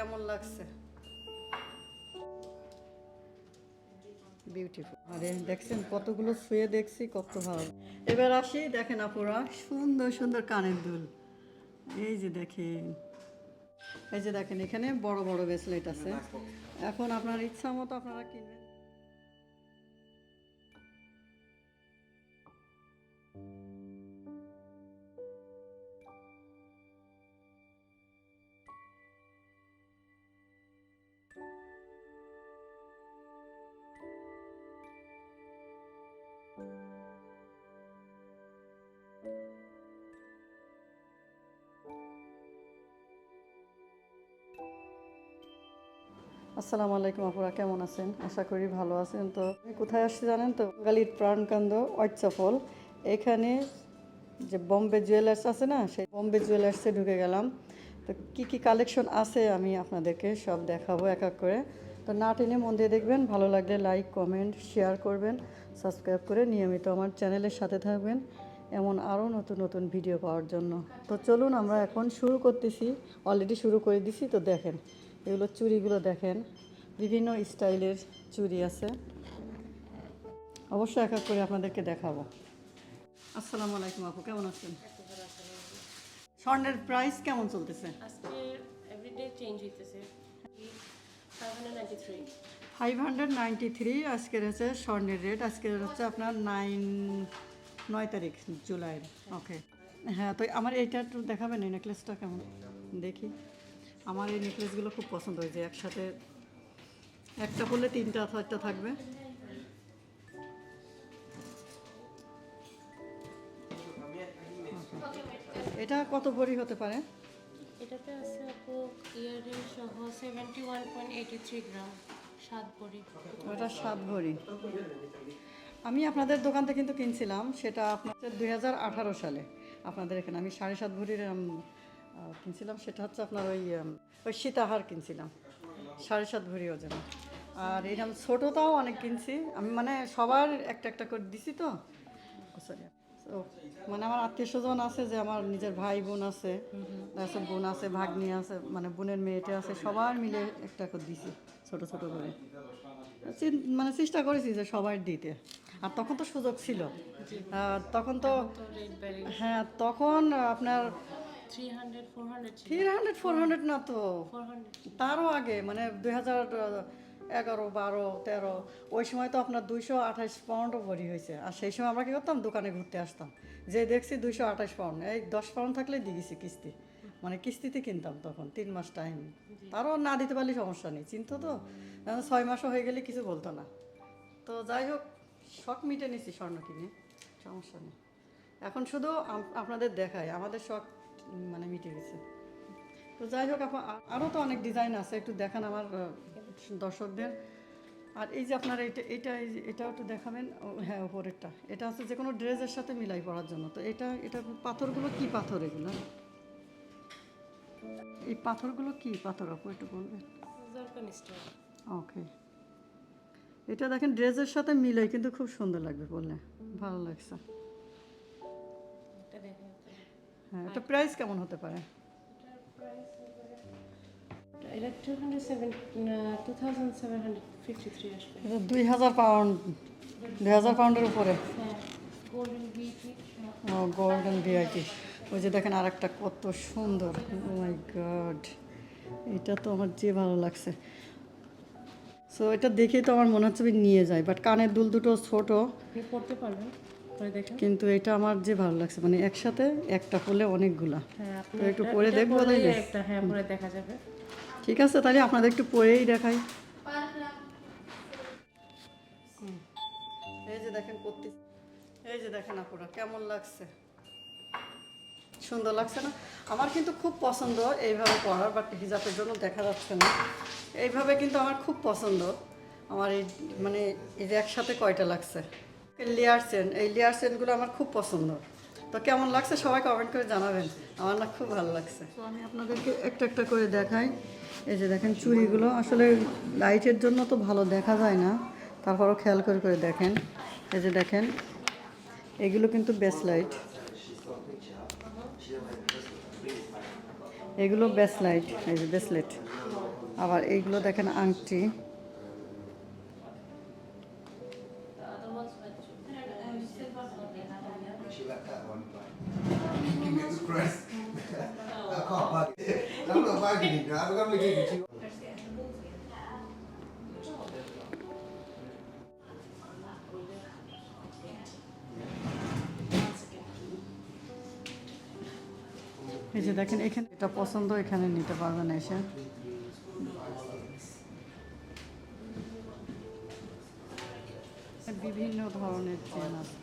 কেমন লাগছে? দেখছেন কতগুলো শুয়ে দেখছি, কত ভালো। এবার আসি, দেখেন আপুরা, সুন্দর সুন্দর কানের দুল। এই যে দেখেন। এই যে দেখেন, এখানে বড় বড় ব্রেসলেট আছে। এখন আপনার ইচ্ছা মতো আপনারা কিনবেন। আসসালামু আলাইকুম আপুরা, কেমন আছেন? আশা করি ভালো আছেন তো। আমি কোথায় আসছি জানেন তো? বাঙালির প্রাণকান্দ অচ্চফল এখানে যে বম্বে জুয়েলার্স আছে না, সেই বম্বে জুয়েলার্সে ঢুকে গেলাম। তো কি কি কালেকশন আছে আমি আপনাদেরকে সব দেখাবো এক এক করে। তো না টেনে মন দিয়ে দেখবেন, ভালো লাগলে লাইক, কমেন্ট, শেয়ার করবেন, সাবস্ক্রাইব করে নিয়মিত আমার চ্যানেলের সাথে থাকবেন এমন আরও নতুন নতুন ভিডিও পাওয়ার জন্য। তো চলুন আমরা এখন শুরু করতেছি, অলরেডি শুরু করে দিছি, তো দেখেন। এগুলো চুড়িগুলো দেখেন। বিভিন্ন স্টাইলের চুড়ি আছে। অবশ্যই এক এক করে আপনাদেরকে দেখাবো। আসসালামু আলাইকুম আপু কেমন আছেন? স্বর্ণের প্রাইস কেমন চলতেছে? আজকে এভরিডে চেঞ্জ হইতেছে। ফাইভ হান্ড্রেড নাইনটি থ্রি আজকের হচ্ছে স্বর্ণের রেট আজকের হচ্ছে আপনার নাইন নয় তারিখ জুলাইয়ের। ওকে হ্যাঁ তো আমার এইটা একটু দেখাবেন এই নেকলেসটা কেমন? দেখি। আমার এই নেকলেসগুলো খুব পছন্দ হয়েছে একসাথে একটা পরলে তিনটা চারটা থাকবে। এটা কত ভরি হতে পারে? এটাতে আছে আপু ইয়ারিং সহ seventy one point eighty three gram সাত ভরি। ওটা সাত ভরি। আমি আপনাদের দোকান থেকে কিন্তু কিনছিলাম সেটা আপনার দুই হাজার আঠারো সালে। আপনাদের এখানে আমি সাড়ে সাত ভরির কিনছিলাম সেটা হচ্ছে আপনার ওই ওই সীতাহার কিনছিলাম সাড়ে সাত ভরি ওজন আর এরকম ছোটোটাও অনেক কিনছি। আমি মানে সবার একটা একটা করে দিছি তো। সরি তো মানে আমার আত্মীয় স্বজন আছে যে আমার নিজের ভাই বোন আছে আছে বোন আছে ভাগ্নি আছে মানে বোনের মেয়েটা আছে সবার মিলে একটা করে দিছি ছোট ছোট করে। মানে চেষ্টা করেছি যে সবার দিতে। আর তখন তো সুযোগ ছিল। আর তখন তো হ্যাঁ তখন আপনার three hundred four hundred three hundred four hundred না তো? তারও আগে মানে দুই হাজার এগারো বারো তেরো ওই সময় তো আপনার দুইশো আঠাশ পাউন্ডও ভরি হয়েছে। আর সেই সময় আমরা কী করতাম? দোকানে ঘুরতে আসতাম। যে দেখছি দুইশো আঠাশ পাউন্ড এই দশ পাউন্ড থাকলে দিয়ে গেছি কিস্তি। মানে কিস্তিতে কিনতাম তখন তিন মাস টাইম তারও না দিতে পারলে সমস্যা নেই চিন্তা তো? ছয় মাসও হয়ে গেলে কিছু বলতো না। তো যাই হোক শখ মিটে নিছি স্বর্ণ কিনে সমস্যা নেই। এখন শুধু আপনাদের দেখায় আমাদের শখ মানে মিটে গেছে। তো যাই হোক আপা আরও তো অনেক ডিজাইন আছে একটু দেখান আমার দর্শকদের। আর এই যে আপনার এটা এটা এই যে এটাও একটু দেখাবেন। হ্যাঁ উপরেরটা। এটা আছে যে কোনো ড্রেসের সাথে মিলাই পড়ার জন্য। তো এটা এটা পাথরগুলো কি পাথর এগুলো? এই পাথরগুলো কি পাথর আপু একটু বলবেন? ওকে এটা দেখেন ড্রেসের সাথে মিলাই কিন্তু খুব সুন্দর লাগবে বললে। ভালো লাগছে। হ্যাঁ এটা প্রাইস কেমন হতে পারে? এটা two hundred seven two thousand seven hundred fifty three আসবে। এটা দুই হাজার পাউন্ড দুই হাজার পাউন্ডের উপরে। হ্যাঁ ও গোল্ডেন ভিআইটি ওই যে দেখেন আর একটা কত সুন্দর। ও মাই গড এটা তো আমার যে ভালো লাগছে। সো এটা দেখেই তো আমার মনে হচ্ছে আমি নিয়ে যাই বাট কানের দুল দুটো ছোট। পড়তে পারবেন। কিন্তু এটা আমার যে ভালো লাগছে মানে একসাথে একটা হলে অনেকগুলা। হ্যাঁ তো একটু পরে দেখব একটা হ্যাঁ পরে দেখা যাবে। ঠিক আছে তাহলে আপনাদের একটু পরেই দেখাই। এই যে দেখেন করতে এই যে দেখেন আপুরা কেমন লাগছে? সুন্দর লাগছে না? আমার কিন্তু খুব পছন্দ এইভাবে পরার বাট হিজাবের জন্য দেখা যাচ্ছে না। এইভাবে কিন্তু আমার খুব পছন্দ। আমার এই মানে এই যে একসাথে কয়টা লাগছে? লেয়ার চেন এই লেয়ার চেনগুলো আমার খুব পছন্দ। তো কেমন লাগছে? সবাই কমেন্ট করে জানাবেন। আমার না খুব ভালো লাগছে। তো আমি আপনাদেরকে একটা একটা করে দেখাই। এই যে দেখেন চুড়িগুলো। আসলে লাইটের জন্য তো ভালো দেখা যায় না। তারপরও খেয়াল করে করে দেখেন। এই যে দেখেন, এগুলো কিন্তু বেস্ট লাইট এগুলো বেস্ট লাইট এই যে ব্রেসলেট আবার এইগুলো দেখেন আংটি। এই যে দেখেন এখানে এটা পছন্দ এখানে নিতে পারবেন এসে। বিভিন্ন ধরনের চেন আছে।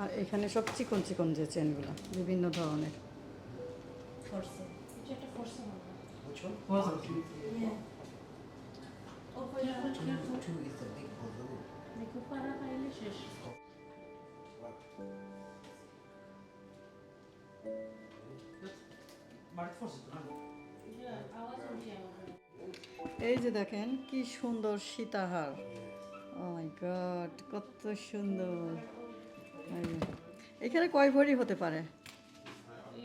আর এখানে সব চিকন চিকন যে চেনগুলো বিভিন্ন ধরনের। Which one? Two is the big balloon. দেখো পারা পাইলে শেষ এই যে দেখেন কি সুন্দর সীতাহার। ও মাই গড কত সুন্দর। এখানে কয় ভরি হতে পারে?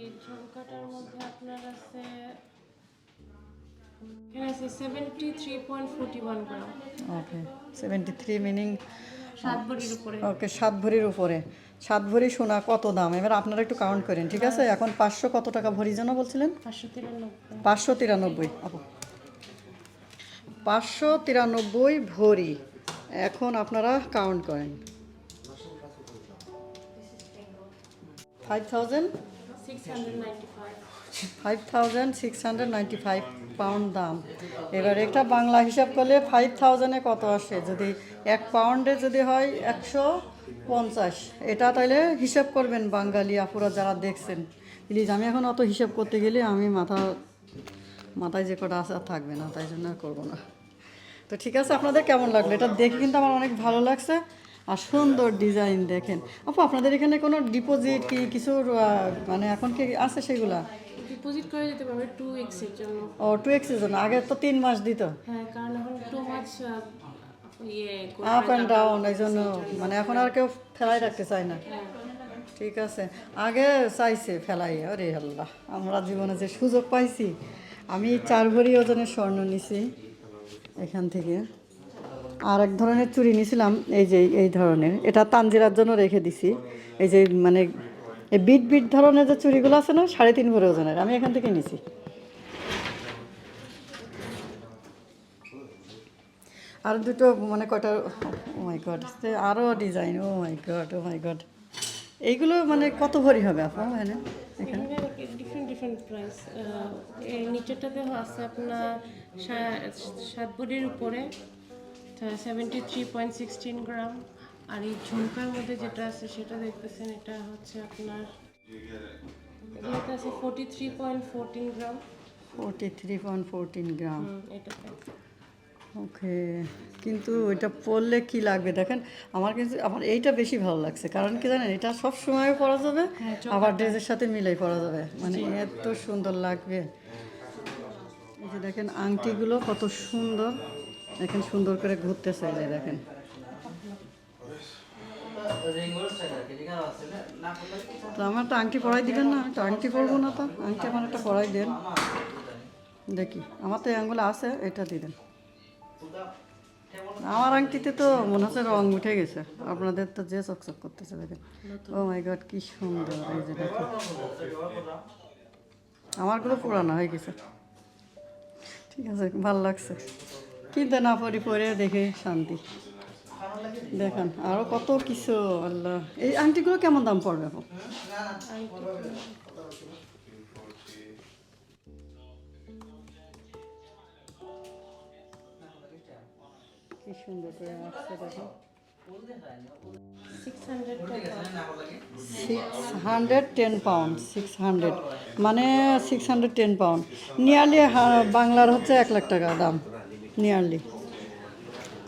এই ঝুমকাটার মধ্যে আপনার আছে এখানে আছে seventy three point forty one gram okay seventy three meaning সাত ভরির উপরে। ওকে সাত ভরির উপরে। সাত ভরি সোনা কত দাম? এবার আপনারা একটু কাউন্ট করেন ঠিক আছে? এখন পাঁচশো কত টাকা ভরি যেন বলছিলেন? পাঁচশো তিরানব্বই। পাঁচশো তিরানব্বই। ভরি। এখন আপনারা কাউন্ট করেন। Five thousand six hundred ninety five five thousand six hundred ninety five pound দাম। এবার একটা বাংলা হিসাব করলে ফাইভ থাউজেন্ডে কত আসে? যদি এক পাউন্ডে যদি হয় একশো পঞ্চাশ। এটা তাহলে হিসাব করবেন বাঙালি আপুরা যারা দেখছেন। প্লিজ আমি এখন অত হিসাব করতে গেলে আমি মাথা, মাথায় যে কটা আর থাকবে না, তাই জন্য আর করব না। তো ঠিক আছে, আপনাদের কেমন লাগল? এটা দেখে কিন্তু আমার অনেক ভালো লাগছে। আর সুন্দর ডিজাইন দেখেন। আপু, আপনাদের এখানে কোনো ডিপোজিট কি কিছুর মানে এখন কি আছে সেগুলা? ডিপোজিট করে যেতে পারবে টু উইক্সের জন্য। ও টু এক্সের জন্য। আগে তো তিন মাস দিত। হ্যাঁ কারণ এখন টু ইয়ে আপ অ্যান্ড ডাউন এই জন্য। মানে এখন আর কেউ ফেলাই রাখতে চায় না। ঠিক আছে। আগে চাইছে ফেলাই আরে আল্লাহ আমরা জীবনে যে সুযোগ পাইছি আমি চার ভরি ওজনের স্বর্ণ নিছি এখান থেকে। আর এক ধরনের চুরি নিছিলাম এই যে এই ধরনের। এটা তানজিরার জন্য রেখে দিছি। এই যে মানে এই বিট বিট ধরনের যে চুড়িগুলো আছে না, সাড়ে তিন ভরি ওজনের, আমি এখান থেকে নিছি। আর দুটো মানে কয়টা, ও মাই গড আরও design, oh my god, oh my god. এইগুলো মানে কত ভরি হবে, আপু, এখানে? এখানে? ডিফারেন্ট ডিফারেন্ট প্রাইস এই নিচেরটাতে আছে আপনার সাত বডির উপরে seventy three point sixteen gram আর এই ঝুমকার মধ্যে যেটা আছে সেটা দেখতেছেন এটা হচ্ছে আপনার আছে forty three point fourteen gram forty three point fourteen gram এটাতে ওকে কিন্তু ওইটা পরলে কি লাগবে? দেখেন আমার কিন্তু আমার এইটা বেশি ভালো লাগছে কারণ কি জানেন এটা সব সময় পরা যাবে আবার ড্রেসের সাথে মিলাই পরা যাবে। মানে এত সুন্দর লাগবে। এই যে দেখেন আংটিগুলো কত সুন্দর। দেখেন সুন্দর করে ঘুরতে যে দেখেন। তো আমার একটা আংটি পরাই দিবেন না, একটা আংটি পরবো না তো। আংটি আমার একটা পরাই দেন। দেখি, আমার তো আঙ্গুলে আছে, এটা দিবেন আমার আংটিতে তো মনে হচ্ছে রং উঠে গেছে। আপনাদের তো যে চকচক করতেছে, দেখেন। ও মাই গড কি সুন্দর, এই যে দেখেন। আমারগুলো পুরানো হয়ে গেছে। ঠিক আছে, ভালো লাগছে। কিনতে না, পরি, পরে দেখে শান্তি। দেখেন আরও কত কিছু, আল্লাহ। এই আংটিগুলো কেমন দাম পড়বে six hundred ten pound six hundred মানে six hundred ten pound nearly বাংলার হচ্ছে এক লাখ টাকা দাম নিয়ারলি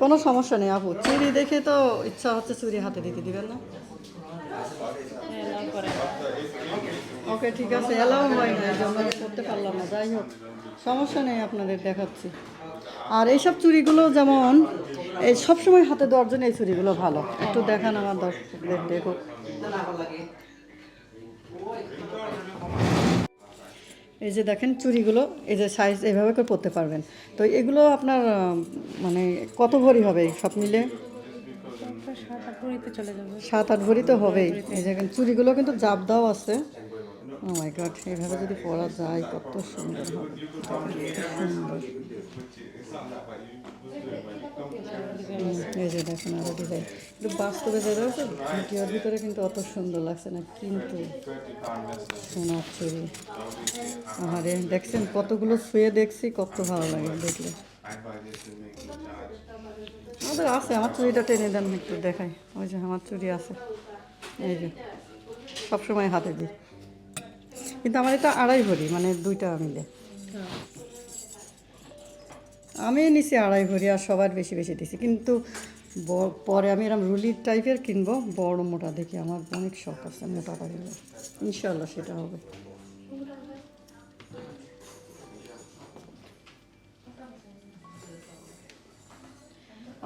কোনো সমস্যা নেই, আপু। চুরি দেখে তো ইচ্ছা হচ্ছে চুরি হাতে দিতে দিবেন না। ওকে, ঠিক আছে, এলাও হয় না জন্য করতে পারলাম না। যাই হোক, সমস্যা নেই আপনাদের, দেখাচ্ছি। আর এইসব চুরিগুলো যেমন, এই সবসময় হাতে দেওয়ার জন্য এই চুরিগুলো ভালো। একটু দেখান আমার দর্শকদের দেখো এই যে দেখেন চুড়িগুলো, এই যে সাইজ এভাবে করে পরতে পারবেন। তো এগুলো আপনার মানে কত ভরি হবে সব মিলে? সাত আট ভরি তো হবেই। এই যে চুড়িগুলো কিন্তু জাপ দাও আছে। ও মাই গড এইভাবে যদি পরা যায়, কত সুন্দর হবে। সুন্দর। এই যে দেখেন বাস্তবে যেটা ভিতরে কিন্তু অত সুন্দর লাগছে না, কিন্তু সোনার চুড়ি আরে দেখছেন কতগুলো শুয়ে দেখছি, কত ভালো লাগে দেখলে। আমাদের আছে, আমার চুড়িটা টেনে দেন, একটু দেখাই। ওই যে আমার চুড়ি আছে। এই যে, সবসময় হাতে দিই। কিন্তু আমার এটা আড়াই ভরি মানে দুইটা মিলে। আমি নিছি আড়াই ভরি আর সবার বেশি বেশি দিছি। কিন্তু পরে আমি এরকম রুলির টাইপের কিনবো, বড় মোটা দেখি আমার অনেক শখ আছে, মোটা পাখিগুলো ইনশাল্লাহ সেটা হবে।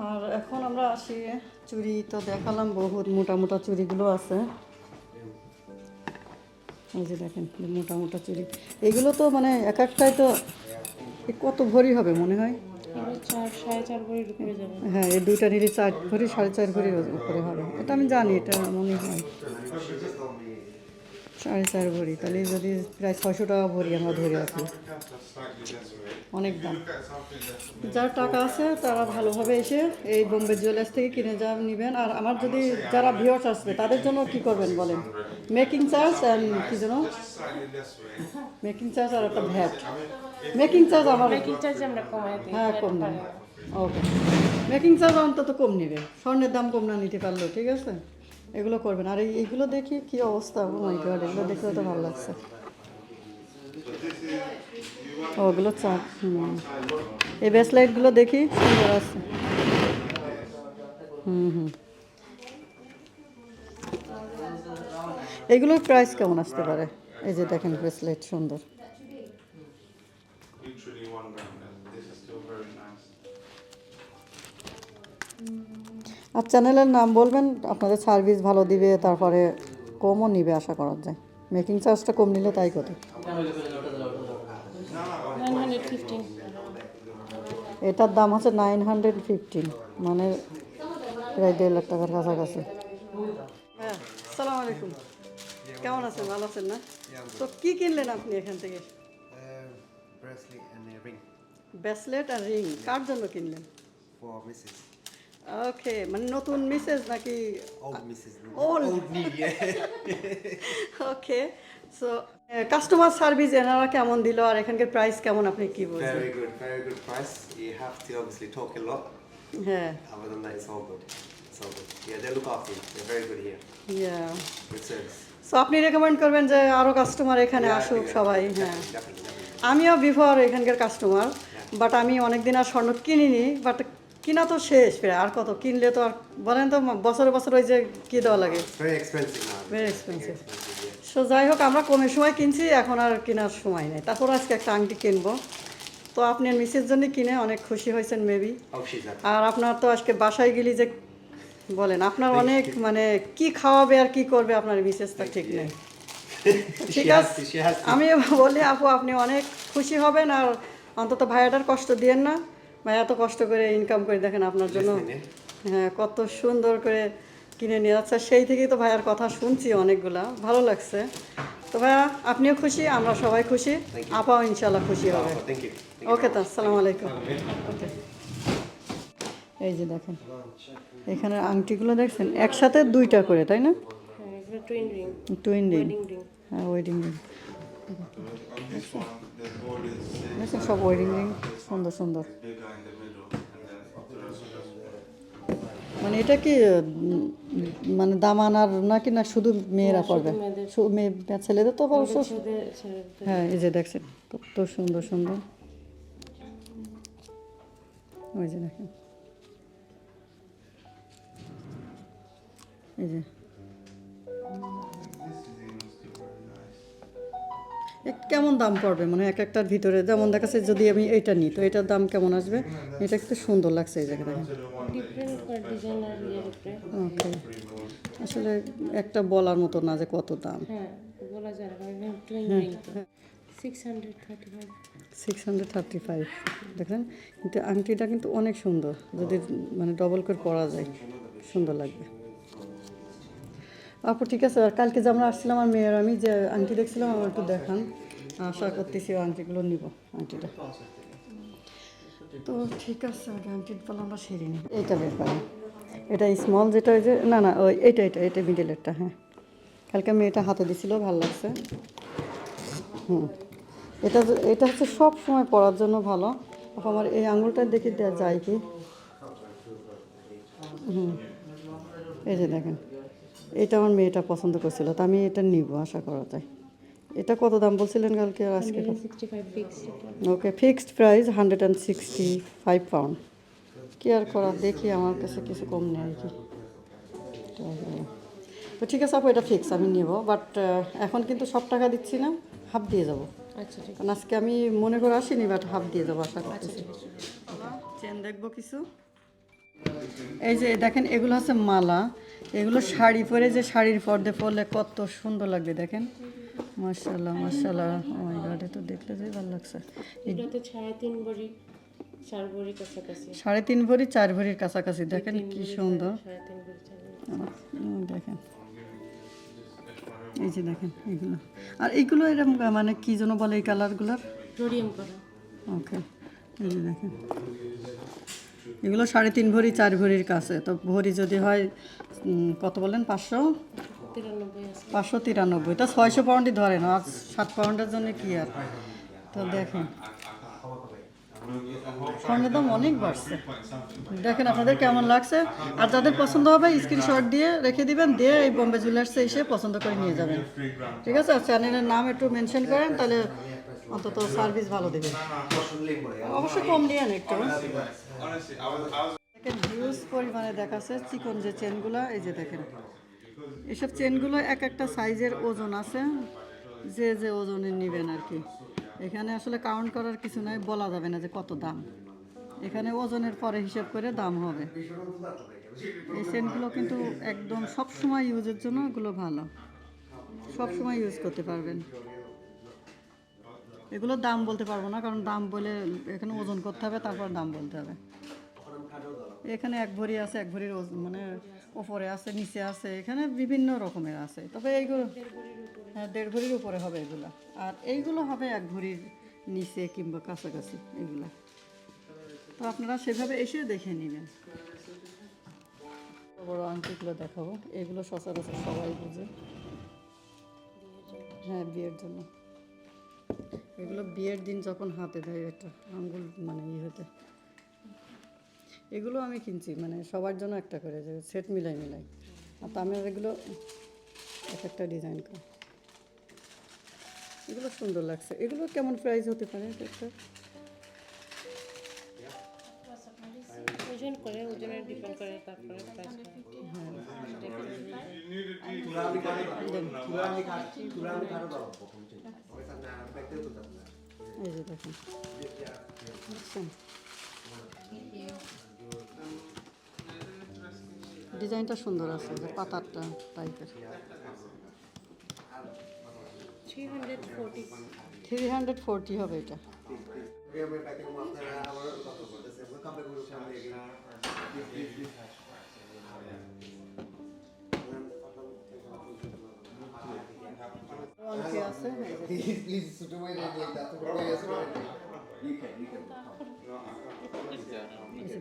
আর এখন আমরা আসি, চুরি তো দেখালাম, বহুত মোটা মোটা চুরিগুলো আছে। এই যে দেখেন, মোটা মোটা চুরি। এগুলো তো মানে এক একটাই তো কত ভরি হবে মনে হয়? হ্যাঁ এই দুইটা নিলে চার ভরি সাড়ে চার ভরির উপরে হবে। এটা আমি জানি এটা মনে হয়। সাড়ে চার ভরি তাহলে যদি প্রায় ছয়শো টাকা ভরি আমরা ধরে রাখি। অনেক দাম। যার টাকা আছে তারা ভালোভাবে এসে এই বোম্বে জুয়েলার্স থেকে কিনে যা নেবেন। আর আমার যদি যারা ভিওর্স আসবে তাদের জন্য কি করবেন বলেন? মেকিং চার্জ অ্যান্ড কি যেন? মেকিং চার্জ আর একটা ভ্যাট। মেকিং চার্জ আমার মেকিং চার্জ আমরা কমাই দিই হ্যাঁ কম নেবে ওকে মেকিং চার্জ অন্তত কম নেবে। স্বর্ণের দাম কম না নিতে পারল ঠিক আছে? এগুলো করবেন। আর এইগুলো দেখি কি অবস্থা। ও মাই গড এগুলো দেখলে তো ভালো লাগছে। ওগুলো চা হুম। এই ব্রেসলাইটগুলো দেখি সুন্দর আছে। হুম হুম। এগুলোর প্রাইস কেমন আসতে পারে? এই যে দেখেন ব্রেসলেট সুন্দর। Literally one gram. This is still very nice. আর চ্যানেলের নাম বলবেন আপনাদের সার্ভিস ভালো দিবে তারপরে কমও নিবে আশা করা যায়। মেকিং চার্জটা কম নিলে তাই কত এটার দাম হচ্ছে নাইন হান্ড্রেড ফিফটিন মানে প্রায় দেড় লাখ টাকার কাছাকাছি। হ্যাঁ সালাম আলাইকুম। কেমন আছেন? ভালো আছেন না? তো কি কিনলেন আপনি এখান থেকে? Bracelet and a ring bracelet R ring কার জন্য কিনলেন for Mrs. ওকে মানে নতুন মিসেস নাকি Old Mrs. Old. Old me, yeah. Okay so customer service এনারা কেমন দিল আর এখানকার প্রাইস কেমন আপনি কি বলছেন very good, very good price. You have to obviously talk a lot. হ্যাঁ Other than that, it's all good. It's all good. Yeah, they look after you. They're very good here. Yeah Good service. So আপনি recommend করবেন যে আরও customer এখানে আসুক সবাই হ্যাঁ. আমিও বিফোর এখানকার কাস্টমার বাট আমি অনেক দিন আর স্বর্ণ কিনিনি বাট কিনা তো শেষ প্রায় আর কত কিনলে তো আর বলেন তো বছরে বছর ওই যে কি দেওয়া লাগে. সো যাই হোক আমরা কমের সময় কিনছি এখন আর কেনার সময় নেই। তারপর আজকে একটা আংটি কিনবো। তো আপনি মিসের জন্য কিনে অনেক খুশি হয়েছেন মেবি. আর আপনার তো আজকে বাসায় গেলি যে বলেন আপনার অনেক মানে কি খাওয়াবে আর কি করবে আপনার বিশেষটা ঠিক নেই। ঠিক আছে. আমি বলি আপু আপনি অনেক খুশি হবেন আর অন্তত ভাইয়াটার কষ্ট দিয়েন না। ভাইয়া এত কষ্ট করে ইনকাম করে দেখেন আপনার জন্য হ্যাঁ কত সুন্দর করে কিনে নিয়ে যাচ্ছে। সেই থেকেই তো ভাইয়ার কথা শুনছি অনেকগুলা। ভালো লাগছে। তো ভাইয়া আপনিও খুশি আমরা সবাই খুশি। আপাও ইনশাল্লাহ খুশি হবে. ওকে তো আসসালামু আলাইকুম। ওকে এই যে দেখেন এখানে আংটিগুলো দেখছেন? একসাথে দুইটা করে তাই না? টুইন রিং টুইন রিং হ্যাঁ ওয়েডিং রিং দেখছেন সব ওয়েডিং রিং সুন্দর সুন্দর. মানে এটা কি মানে দামানার নাকি না শুধু মেয়েরা পড়বে মেয়ে ছেলেদের তো অবশ্য হ্যাঁ এই যে দেখছেন কত সুন্দর সুন্দর। ওই যে দেখেন। এই যে। কেমন দাম পড়বে? মানে এক একটার ভিতরে যেমন দেখাচ্ছে যদি আমি এইটা নিই তো এটার দাম কেমন আসবে? এটা একটু সুন্দর লাগছে এই ওকে। আসলে একটা বলার মতো না যে কত দাম। হ্যাঁ সিক্স হান্ড্রেড থার্টি ফাইভ দেখেন কিন্তু আংটিটা কিন্তু অনেক সুন্দর যদি মানে ডবল করে পরা যায় সুন্দর লাগবে। আপু ঠিক আছে আর কালকে যে আমরা আসছিলাম, আমার মেয়ের আমি যে আংটি দেখছিলাম, আমার একটু দেখান। আশা করতেছি আংটিগুলো নিব আংটিটা তো ঠিক আছে, আগে আংটির পালা আমরা সেরে নিই। এইটা করেন। এটা স্মল যেটা ওই যে, না না, ওই এইটা এটা এটা মিডেলেরটা হ্যাঁ। কালকে আমি এটা হাতে দিছিল, ভালো লাগছে। হুম। এটা এটা হচ্ছে সব সময় পরার জন্য ভালো। আমার এই আঙুলটা দেখে দেওয়া যায় কি? হুম। এই যে দেখেন। এটা আমার মেয়েটা পছন্দ করছিল তো আমি এটা নিব আশা করা যায়। এটা কত দাম বলছিলেন কালকে আজকে okay fixed price hundred and sixty five pound কি আর করা দেখি আমার কাছে কিছু কম নেই আর কি। তো- তো ঠিক আছে আপু এটা ফিক্স আমি নেব বাট এখন কিন্তু সব টাকা দিচ্ছি না হাফ দিয়ে যাব। আচ্ছা কারণ আজকে আমি মনে করে আসিনি বাট হাফ দিয়ে যাব আশা করছি চেন দেখব কিছু? এই যে দেখেন এগুলো হচ্ছে মালা। এগুলো শাড়ি পরে যে শাড়ির পর্দে পরলে কত সুন্দর লাগবে দেখেন। মার্শাল্লাহ মার্শাল্লাহ আমার গাড়ি তো দেখলে যে ভালো লাগছে। সাড়ে তিন ভরি চার ভরির কাছাকাছি। দেখেন কি সুন্দর। দেখেন। এই যে দেখেন এগুলো। আর এগুলো এরকম মানে কি যেন বলে এই কালারগুলোর? ওকে এই যে দেখেন। এগুলো সাড়ে তিন ভরি, চার ভরির কাছে। তো ভরি যদি হয় কত বলেন? পাঁচশো? পাঁচশো তিরানব্বই। তা ছয়শো পাউন্ডই ধরে না আর সাত পাউন্ডের জন্য কি আর? তো দেখেন। স্বর্ণের দাম অনেক বাড়ছে। দেখেন আপনাদের কেমন লাগছে? আর যাদের পছন্দ হবে স্ক্রিনশট দিয়ে রেখে দিবেন, দিয়ে এই বোম্বে জুয়েলার্সে এসে পছন্দ করে নিয়ে যাবেন। ঠিক আছে? আর চ্যানেলের নাম একটু মেনশন করেন, তাহলে অন্তত সার্ভিস ভালো শুনলেই অবশ্যই কম নিয়ে একটু দেখেন হিউজ পরিমাণে দেখাচ্ছে চিকন যে চেনগুলো এই যে দেখেন। এসব চেনগুলো এক একটা সাইজের ওজন আছে, যে যে ওজনে নেবেন আর কি। এখানে আসলে কাউন্ট করার কিছু নাই, বলা যাবে না যে কত দাম। এখানে ওজনের পরে হিসাব করে দাম হবে। এই চেনগুলো কিন্তু একদম সব সময় ইউজের জন্য এগুলো ভালো। সব সময় ইউজ করতে পারবেন। এগুলোর দাম বলতে পারব না, কারণ দাম বলে এখানে ওজন করতে হবে, তারপর দাম বলতে হবে। এখানে এক ভরি আছে, এক ভরির মানে ওপরে আছে, নিচে আছে, এখানে বিভিন্ন রকমের আছে। তবে এইগুলো হ্যাঁ দেড় ভরির উপরে হবে এগুলো। আর এইগুলো হবে এক ভরির নিচে কিংবা কাছাকাছি এগুলো। তো আপনারা সেভাবে এসে দেখে নেবেন। বড় আংটিগুলো দেখাবো। এগুলো সচরাচর সবাই বুঝে। হ্যাঁ বিয়ের জন্য। এগুলো বিয়ের দিন যখন হাতে দেয় একটা আঙ্গুল মানে ইয়ে হতে। এগুলো আমি কিনছি মানে সবার জন্য একটা করে যে সেট মিলাই মিলাই। আর তো আমি এগুলো এক একটা ডিজাইন করে। এগুলো সুন্দর লাগছে। এগুলো কেমন প্রাইস হতে পারে একটা? ওজন করে ওজনের ডিপেন্ড করে তারপরে প্রাইস এই যে দেখেন। ডিজাইনটা সুন্দর আছে, যে পাতারটা টাইপের থ্রি হান্ড্রেড ফোরটি হবে এটা। আপনারা আছে? প্লিজ প্লিজ ছোট ভাই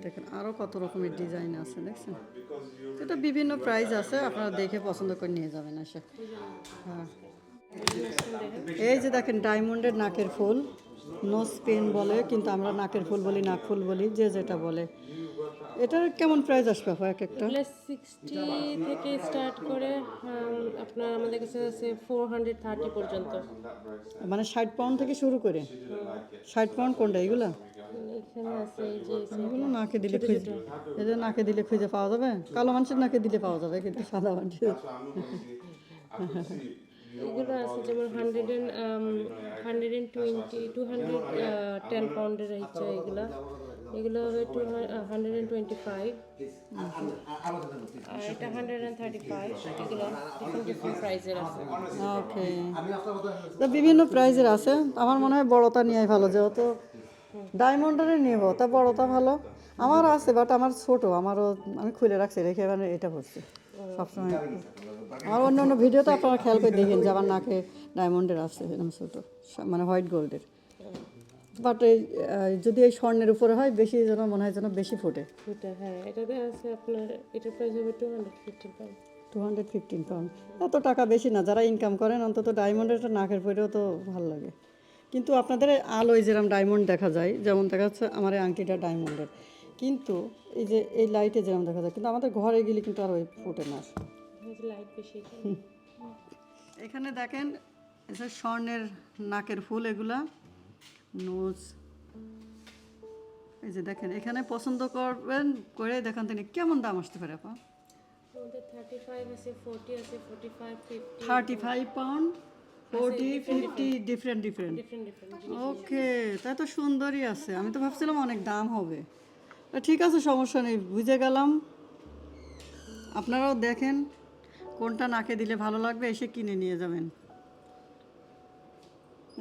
দেখেন আরও কত রকমের ডিজাইন আছে দেখছেন? এটা বিভিন্ন প্রাইস আছে আপনারা দেখে পছন্দ করে নিয়ে যাবেন এসে হ্যাঁ। এই যে দেখেন ডায়মন্ডের নাকের ফুল নোজ পেন বলে কিন্তু আমরা নাকের ফুল বলি নাক ফুল বলি যে যেটা বলে। এটার কেমন প্রাইস আসবে আপু এক একটা? সিক্সটি থেকে স্টার্ট করে আপনার আমাদের কাছে আছে ফোর হান্ড্রেড থার্টি পর্যন্ত। মানে ষাট পাউন্ড থেকে শুরু করে। ষাট পাউন্ড কোনটা এগুলো? এখানে আছে এই যে এগুলো নাকে দিলে খুঁজে এদের নাকে দিলে খুঁজে পাওয়া যাবে? কালো মানুষের নাকে দিলে পাওয়া যাবে কিন্তু সাদা মানুষের। এগুলো আছে যেমন hundred and hundred and twenty two hundred ten পাউন্ডের হচ্ছে এগুলো। এগুলো হবে two hundred and twenty five আর এটা হান্ড্রেড অ্যান্ড থার্টি ফাইভ এগুলো ডিফারেন্ট ডিফারেন্ট প্রাইসের আছে। ওকে তো বিভিন্ন প্রাইজের আছে। আমার মনে হয় বড়টা নেওয়াই ভালো, যেহেতু ডায়মন্ডেরই নেব, তা বড়টা ভালো। আমার আছে বাট আমার ছোট, আমারও, আমি খুলে রাখছি, রেখে এবার এটা করছি। সবসময়। আমার অন্য অন্য ভিডিওতে আপনারা খেয়াল করে দেখেন যে আমার নাকে ডায়মন্ডের আছে এরকম ছোটো মানে হোয়াইট গোল্ডের বাট এই যদি এই স্বর্ণের উপরে হয় বেশি যেন মনে হয় যেন বেশি ফোটে। এটা হ্যাঁ এটাতে আছে আপনার এটার প্রাইস হবে two hundred fifty pound two hundred fifteen pound এত টাকা বেশি না যারা ইনকাম করেন অন্তত ডায়মন্ডের একটা নাকের পরেও তো ভালো লাগে। কিন্তু আপনাদের এই আলোয় যেরকম ডায়মন্ড দেখা যায় যেমন দেখা যাচ্ছে আমার এই আংটিটা ডায়মন্ডের কিন্তু এই যে এই লাইটে যেরকম দেখা যায় কিন্তু আমাদের ঘরে গেলে কিন্তু আর ওই ফুটে না লাইট বেশি এখানে দেখেন এই স্বর্ণের নাকের ফুল এগুলা নোজ। এই যে দেখেন এখানে পছন্দ করবেন করে দেখান তিনি কেমন দাম আসতে পারে আপা? থার্টি ফাইভ আছে forty five thirty five pound forty fifty different different okay তাই তো সুন্দরই আছে। আমি তো ভাবছিলাম অনেক দাম হবে। ঠিক আছে, সমস্যা নেই, বুঝে গেলাম। আপনারাও দেখেন কোনটা নাকে দিলে ভালো লাগবে, এসে কিনে নিয়ে যাবেন।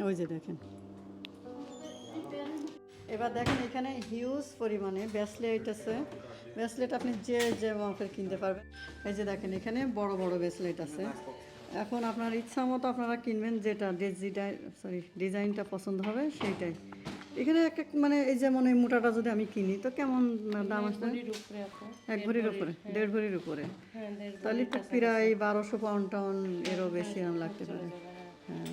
ওই যে দেখেন। এবার দেখেন এখানে হিউজ পরিমাণে ব্যাসলেট আছে। ব্যাসলেট আপনি যে যে মাপের কিনতে পারবেন। এই যে দেখেন, এখানে বড় বড় ব্যাসলেট আছে। এখন আপনার ইচ্ছা মতো আপনারা কিনবেন যেটা ডিজাইন সরি ডিজাইনটা পছন্দ হবে সেইটাই। এখানে এক এক মানে এই যেমন এই মোটাটা যদি আমি কিনি তো কেমন দাম আসবে? এক ভরির উপরে দেড় ভরির উপরে। হ্যাঁ তাহলে তো প্রায় বারোশো পাউন্ড টাউন এরও বেশি আম লাগতে পারে। হ্যাঁ।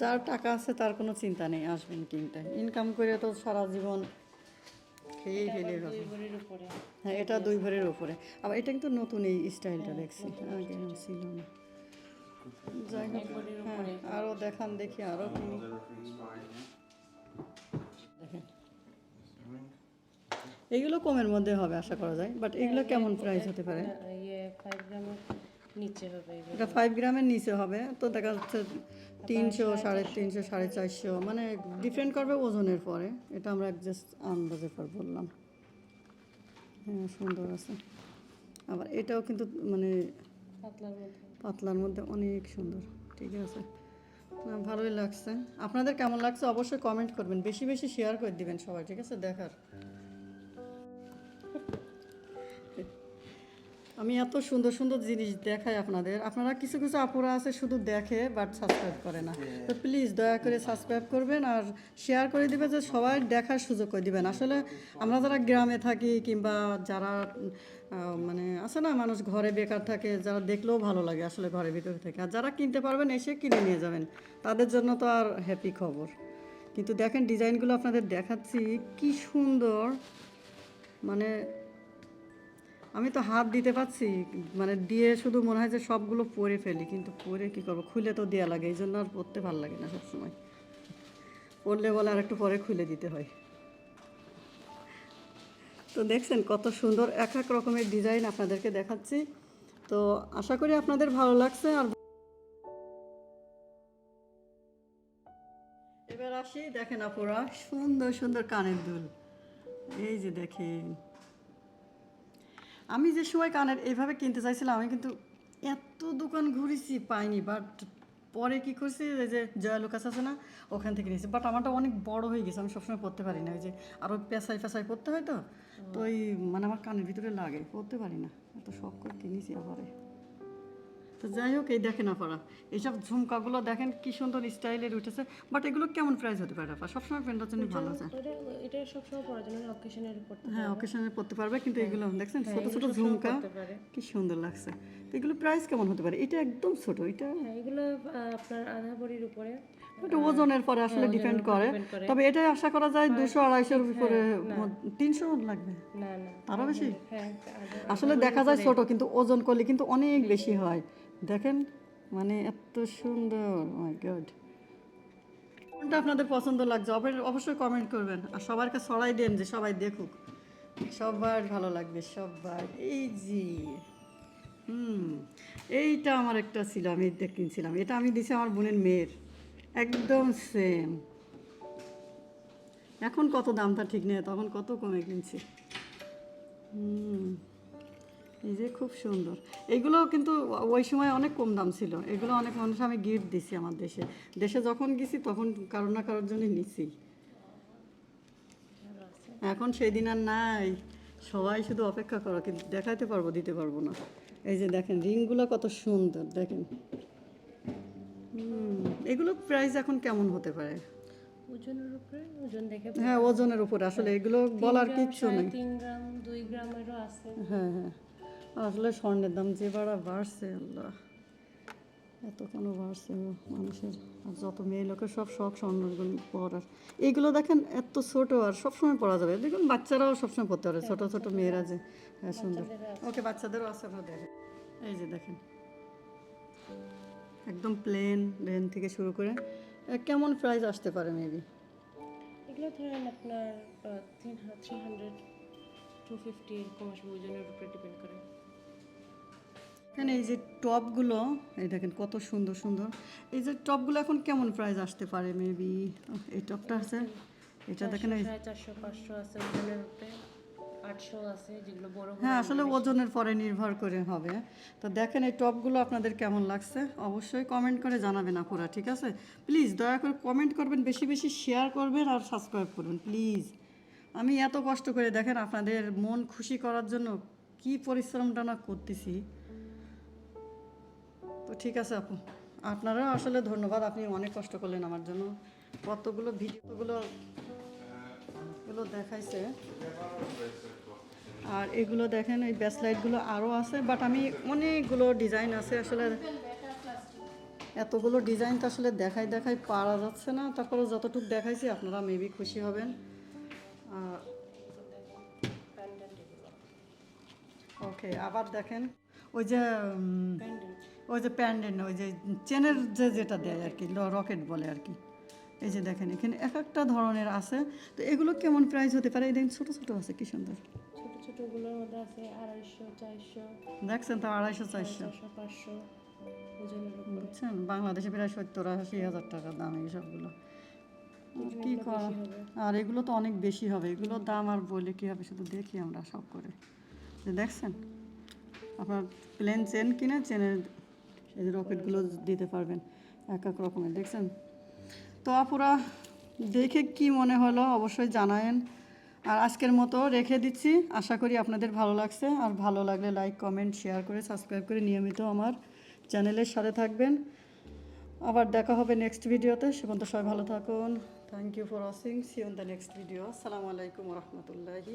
যার টাকা আছে তার কোনো চিন্তা নেই আসবেন কিনতে। ইনকাম করে তো সারা জীবন খেয়েই ফেলে হ্যাঁ এটা দুই ভরির উপরে। আবার এটা কিন্তু নতুন এই স্টাইলটা দেখছি। আগে ছিল না। যাই হোক হ্যাঁ আরও দেখান দেখি আরও কিনি। এগুলো কমের মধ্যে হবে আশা করা যায়। বাট এগুলো কেমন প্রাইস হতে পারে? ইয়ে নিচে হবে এটা ফাইভ গ্রামের নিচে হবে তো দেখা যাচ্ছে তিনশো সাড়ে তিনশো সাড়ে চারশো মানে ডিফারেন্ট করবে ওজনের পরে। এটা আমরা জাস্ট আন্দাজের পর বললাম। হ্যাঁ সুন্দর আছে। আবার এটাও কিন্তু মানে পাতলার মধ্যে। পাতলার মধ্যে অনেক সুন্দর ঠিক আছে। না ভালোই লাগছে। আপনাদের কেমন লাগছে? অবশ্যই কমেন্ট করবেন। বেশি বেশি শেয়ার করে দিবেন সবাই ঠিক আছে? দেখার। আমি এত সুন্দর সুন্দর জিনিস দেখাই আপনাদের। আপনারা কিছু কিছু আপুরা আছে শুধু দেখে বাট সাবস্ক্রাইব করে না। তো প্লিজ দয়া করে সাবস্ক্রাইব করবেন আর শেয়ার করে দিবেন যে সবাই দেখার সুযোগ করে দিবেন। আসলে আমরা যারা গ্রামে থাকি কিংবা যারা মানে আছে না মানুষ ঘরে বেকার থাকে যারা দেখলেও ভালো লাগে আসলে ঘরের ভিতরে থেকে। আর যারা কিনতে পারবেন এসে কিনে নিয়ে যাবেন। তাদের জন্য তো আর হ্যাপি খবর। কিন্তু দেখেন ডিজাইনগুলো আপনাদের দেখাচ্ছি কি সুন্দর। মানে আমি তো হাত দিতে পারছি মানে দিয়ে শুধু মনে হয় যে সবগুলো পরে ফেলি, কিন্তু পরে কি করব? খুলে তো দেওয়া লাগে এই জন্য আর পরতে ভালো লাগে না সবসময়। পরলে বলে আর একটু পরে খুলে দিতে হয়। তো দেখছেন কত সুন্দর এক এক রকমের ডিজাইন আপনাদেরকে দেখাচ্ছি। তো আশা করি আপনাদের ভালো লাগছে, আর এবার আসি, দেখেন আপুরা, সুন্দর সুন্দর কানের দুল। এই যে দেখেন। আমি যে সময় কানের এইভাবে কিনতে চাইছিলাম আমি কিন্তু এত দোকান ঘুরেছি পাইনি। বাট পরে কি করছি এই যে জয়া লুকাস আছে না ওখান থেকে নিয়েছি। বাট আমারটা অনেক বড় হয়ে গেছে আমি সবসময় পড়তে পারি না। ওই যে আরও পেঁচাই পেঁচাই পড়তে হয় তো তো ওই মানে আমার কানের ভিতরে লাগে পড়তে পারি না। এত শখ করে কিনেছি আবারে। তো যাই হোক এই দেখেন আপনারা এইসব ঝুমকাগুলো দেখেন কি সুন্দর স্টাইলের উঠেছে। বাট এগুলো কেমন প্রাইস হতে পারে আপা সবসময় পেনটার জন্য ভালো আছে। এটা সবসময় জন্য অকেশনের হ্যাঁ অকেশনে পড়তে পারবে কিন্তু এগুলো দেখছেন ছোট ছোট ঝুমকা। কি সুন্দর লাগছে। তো এগুলো প্রাইস কেমন হতে পারে? এটা একদম ছোট এটা হ্যাঁ এগুলো আপনার আধা ভরির উপরে। এটা ওজনের পরে আসলে ডিপেন্ড করে। তবে এটাই আশা করা যায় দুশো আড়াইশোর উপরে তিনশো লাগবে? না বেশি? হ্যাঁ আসলে দেখা যায় ছোট কিন্তু ওজন করলে কিন্তু অনেক বেশি হয়। দেখেন মানে এত সুন্দর মাই গড কোনটা আপনাদের পছন্দ লাগছে? অবে- অবশ্যই কমেন্ট করবেন। আর সবারকে ছড়াই দেন যে সবাই দেখুক। সবার ভালো লাগবে, সবার। এই জি হুম, এইটা আমার একটা ছিল, আমি এটা কিনছিলাম। এটা আমি দিছি আমার বোনের মেয়ের। একদম সেম এখন কত দামটা ঠিক নেই, তখন কত কমে কিনছি? হুম। এই যে খুব সুন্দর। এগুলো কিন্তু ওই সময় অনেক কম দাম ছিল। এগুলো অনেক মানুষ আমি গিফট দিছি আমার দেশে। দেশে যখন গেছি তখন কারোর না কারোর জন্য নিছি। এখন সেই দিন আর নাই। সবাই শুধু অপেক্ষা করো কিন্তু দেখাইতে পারব দিতে পারব না। এই যে দেখেন রিংগুলো কত সুন্দর দেখেন। এগুলো প্রাইস এখন কেমন হতে পারে? ওজনের উপরে? ওজন দেখে হ্যাঁ ওজনের উপরে। আসলে এগুলো বলার কিচ্ছু নেই। তিন গ্রাম দুই গ্রামেরও আছে। হ্যাঁ হ্যাঁ। আসলে স্বর্ণের দাম যে বাড়া বাড়ছে, আল্লাহ। এত কেন বাড়ছে মানুষের? আর যত মেয়ে লোকের সব শখ স্বর্ণগুলো পরার। এইগুলো দেখেন এত ছোট আর সবসময় পরা যাবে। দেখুন বাচ্চারাও সবসময় পরতে পারে, ছোট ছোট মেয়েরা যে। হ্যাঁ সুন্দর। ওকে, বাচ্চাদেরও আছে দেখেন। এই যে দেখেন। একদম প্লেন প্লেন থেকে শুরু করে কেমন প্রাইস আসতে পারে মেবি এগুলো ধরেন আপনার থ্রি হান্ড্রেড টু ফিফটি এরকম আসবে ওজনের উপরে ডিপেন্ড করে। এখানে এই যে টপগুলো এই দেখেন কত সুন্দর সুন্দর। এই যে টপগুলো এখন কেমন প্রাইস আসতে পারে? মেবি এই টপটা আছে। এটা দেখেন এই চারশো পাঁচশো আছে ওজনের আটশো আছে যেগুলো বড় বড় হ্যাঁ আসলে ওজনের পরে নির্ভর করে হবে। তো দেখেন এই টপগুলো আপনাদের কেমন লাগছে? অবশ্যই কমেন্ট করে জানাবেন আপুরা ঠিক আছে? প্লিজ দয়া করে কমেন্ট করবেন বেশি বেশি শেয়ার করবেন আর সাবস্ক্রাইব করবেন প্লিজ আমি এত কষ্ট করে দেখেন আপনাদের মন খুশি করার জন্য কি পরিশ্রমটা না করতেছি। তো ঠিক আছে আপু। আপনারাও আসলে ধন্যবাদ, আপনি অনেক কষ্ট করলেন আমার জন্য। কতগুলো ভিডিওগুলো এগুলো দেখাইছে। আর এগুলো দেখেন, এই ব্যাসলাইটগুলো আরও আছে বাট আমি অনেকগুলো ডিজাইন আছে আসলে। এতগুলো ডিজাইন তো আসলে দেখাই দেখাই পারা যাচ্ছে না। তারপরে যতটুকু দেখাইছি আপনারা মেবি খুশি হবেন। ওকে আবার দেখেন, ওই যে ওই যে প্যান্ডেন্ট ওই যে চেনের যে যেটা দেয় আর কি রকেট বলে আর কি। এই যে দেখেন এখানে এক একটা ধরনের আছে। তো এগুলো কেমন প্রাইস হতে পারে? এই দেখেন ছোটো ছোটো আছে কি সুন্দর। ছোট ছোটগুলোর মধ্যে আছে আড়াইশো চারশো। দেখছেন তো আড়াইশো চারশো। পাঁচশো বুঝছেন? বাংলাদেশে প্রায় সত্তর আশি হাজার টাকা দাম এইসবগুলো কি করা? আর এগুলো তো অনেক বেশি হবে। এগুলোর দাম আর বলে কি হবে? শুধু দেখি আমরা সব করে। দেখছেন? আপনার প্লেন চেন কিনে? চেনের এই যে রকেটগুলো দিতে পারবেন এক এক রকমের, দেখছেন? তো আপুরা, দেখে কি মনে হলো অবশ্যই জানায়েন। আর আজকের মতো রেখে দিচ্ছি। আশা করি আপনাদের ভালো লাগছে। আর ভালো লাগলে লাইক, কমেন্ট, শেয়ার করে সাবস্ক্রাইব করে নিয়মিত আমার চ্যানেলের সাথে থাকবেন। আবার দেখা হবে নেক্সট ভিডিওতে। সে পর্যন্ত সবাই ভালো থাকুন। Thank you for watching see on the next video আসসালামু আলাইকুম রহমতুল্লাহি